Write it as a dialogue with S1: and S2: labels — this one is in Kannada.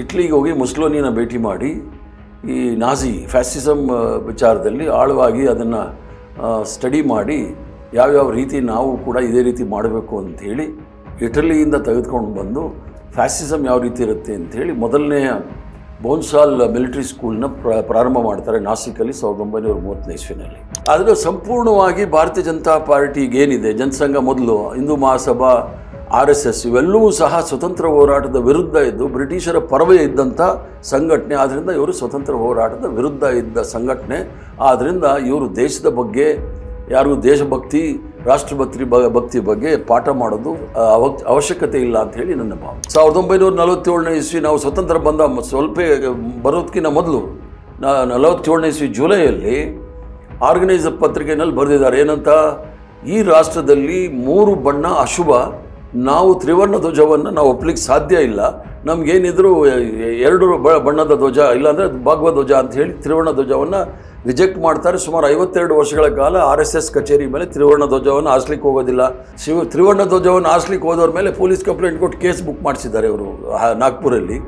S1: ಇಟ್ಲಿಗೆ ಹೋಗಿ ಮುಸ್ಲೋನಿನ ಭೇಟಿ ಮಾಡಿ ಈ ನಾಜಿ ಫ್ಯಾಸಿಸಮ್ ವಿಚಾರದಲ್ಲಿ ಆಳವಾಗಿ ಅದನ್ನು ಸ್ಟಡಿ ಮಾಡಿ ಯಾವ್ಯಾವ ರೀತಿ ನಾವು ಕೂಡ ಇದೇ ರೀತಿ ಮಾಡಬೇಕು ಅಂಥೇಳಿ ಇಟಲಿಯಿಂದ ತೆಗೆದುಕೊಂಡು ಬಂದು ಫ್ಯಾಸಿಸಮ್ ಯಾವ ರೀತಿ ಇರುತ್ತೆ ಅಂಥೇಳಿ ಮೊದಲನೆಯ ಬೋನ್ಸಾಲ್ ಮಿಲಿಟರಿ ಸ್ಕೂಲ್ನ ಪ್ರ, ಪ್ರಾರಂಭ ಮಾಡ್ತಾರೆ ನಾಸಿಕಲ್ಲಿ ಸಾವಿರದ ಒಂಬೈನೂರ ಮೂವತ್ತನೇ ಇಸ್ವಿನಲ್ಲಿ. ಆದರೆ ಸಂಪೂರ್ಣವಾಗಿ ಭಾರತೀಯ ಜನತಾ ಪಾರ್ಟಿಗೇನಿದೆ, ಜನಸಂಘ ಮೊದಲು Hindu Mahasabha R S S ಇವೆಲ್ಲವೂ ಸಹ ಸ್ವತಂತ್ರ ಹೋರಾಟದ ವಿರುದ್ಧ ಇದ್ದು ಬ್ರಿಟಿಷರ ಪರವೇ ಇದ್ದಂಥ ಸಂಘಟನೆ. ಆದ್ದರಿಂದ ಇವರು ಸ್ವತಂತ್ರ ಹೋರಾಟದ ವಿರುದ್ಧ ಇದ್ದ ಸಂಘಟನೆ. ಆದ್ದರಿಂದ ಇವರು ದೇಶದ ಬಗ್ಗೆ ಯಾರಿಗೂ ದೇಶಭಕ್ತಿ, ರಾಷ್ಟ್ರಭಕ್ತಿ ಬ, ಭಕ್ತಿ ಬಗ್ಗೆ ಪಾಠ ಮಾಡೋದು ಅವಶ್ಯಕತೆ ಇಲ್ಲ ಅಂತ ಹೇಳಿ ನನ್ನ ಭಾವ ಸಾವಿರದ ಒಂಬೈನೂರ ನಲವತ್ತೇಳನೇ ಇಸ್ವಿ ನಾವು ಸ್ವತಂತ್ರ ಬಂದ ಸ್ವಲ್ಪ ಬರೋದಕ್ಕಿಂತ ಮೊದಲು ನಲವತ್ತೇಳನೇ ಇಸ್ವಿ ಜುಲೈಯಲ್ಲಿ ಆರ್ಗನೈಸ್ ಪತ್ರಿಕೆಯಲ್ಲಿ ಬರೆದಿದ್ದಾರೆ. ಏನಂತ? ಈ ರಾಷ್ಟ್ರದಲ್ಲಿ ಮೂರು ಬಣ್ಣ ಅಶುಭ ನಾವು ತ್ರಿವರ್ಣ ಧ್ವಜವನ್ನು ನಾವು ಒಪ್ಪಲಿಕ್ಕೆ ಸಾಧ್ಯ ಇಲ್ಲ. ನಮಗೇನಿದ್ರು ಎರಡು ಬಣ್ಣದ ಧ್ವಜ, ಇಲ್ಲಾಂದರೆ ಭಾಗವ ಧ್ವಜ ಅಂತ ಹೇಳಿ ತ್ರಿವರ್ಣ ಧ್ವಜವನ್ನು ರಿಜೆಕ್ಟ್ ಮಾಡ್ತಾರೆ. ಸುಮಾರು ಐವತ್ತೆರಡು ವರ್ಷಗಳ ಕಾಲ ಆರ್ ಎಸ್ ಎಸ್ ಕಚೇರಿ ಮೇಲೆ ತ್ರಿವರ್ಣ ಧ್ವಜವನ್ನು ಹಾಸ್ಲಿಕ್ಕೆ ಹೋಗೋದಿಲ್ಲ. ಶಿವ, ತ್ರಿವರ್ಣ ಧ್ವಜವನ್ನು ಹಾಸ್ಲಿಕ್ಕೆ ಹೋದವ್ರ ಮೇಲೆ ಪೊಲೀಸ್ ಕಂಪ್ಲೇಂಟ್ ಕೊಟ್ಟು ಕೇಸ್ ಬುಕ್ ಮಾಡಿಸಿದ್ದಾರೆ ಇವರು ನಾಗ್ಪುರಲ್ಲಿ.